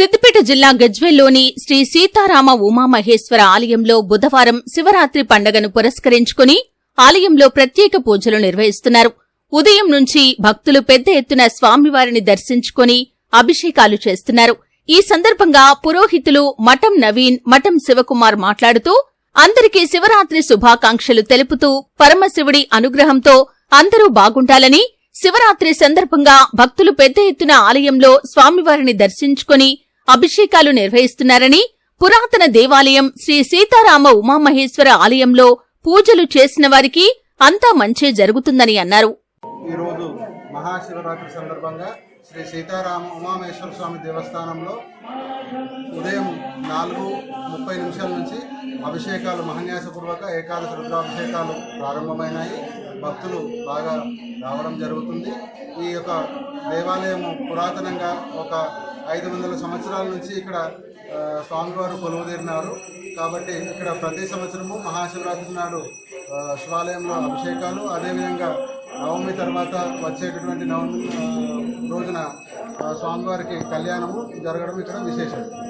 సిద్దిపేట జిల్లా గజ్వెల్లోని శ్రీ సీతారామ ఉమామహేశ్వర ఆలయంలో బుధవారం శివరాత్రి పండగను పురస్కరించుకుని ఆలయంలో ప్రత్యేక పూజలు నిర్వహిస్తున్నారు. ఉదయం నుంచి భక్తులు పెద్ద ఎత్తున స్వామివారిని దర్శించుకుని అభిషేకాలు చేస్తున్నారు. ఈ సందర్భంగా పురోహితులు మఠం నవీన్ మఠం శివకుమార్ మాట్లాడుతూ అందరికీ శివరాత్రి శుభాకాంక్షలు తెలుపుతూ పరమశివుడి అనుగ్రహంతో అందరూ బాగుండాలని శివరాత్రి సందర్భంగా భక్తులు పెద్ద ఎత్తున ఆలయంలో స్వామివారిని దర్శించుకుని అభిషేకాలు నిర్వహిస్తున్నారని పురాతన దేవాలయం శ్రీ సీతారామ ఉమామహేశ్వర ఆలయంలో పూజలు చేసిన వారికి అంతా మంచే జరుగుతుందని అన్నారు. ఈరోజు మహాశివరాత్రి సందర్భంగా శ్రీ సీతారామ ఉమామేశ్వర స్వామి దేవస్థానంలో ఉదయం నాలుగు ముప్పై నిమిషాల నుంచి అభిషేకాలు మహన్యాసపూర్వక ఏకాదశి రుద్రాభిషేకాలు ప్రారంభమైనాయి. భక్తులు బాగా రావడం జరుగుతుంది. ఈ యొక్క దేవాలయము పురాతనంగా ఒక ఐదు వందల సంవత్సరాల నుంచి ఇక్కడ స్వామివారు కొలువుదీరినారు. కాబట్టి ఇక్కడ ప్రతి సంవత్సరము మహాశివరాత్రి నాడు శివాలయంలో అభిషేకాలు. అదేవిధంగా నవమి తర్వాత వచ్చేటటువంటి నవమి రోజున స్వామివారికి కళ్యాణము జరగడం ఇక్కడ విశేషం.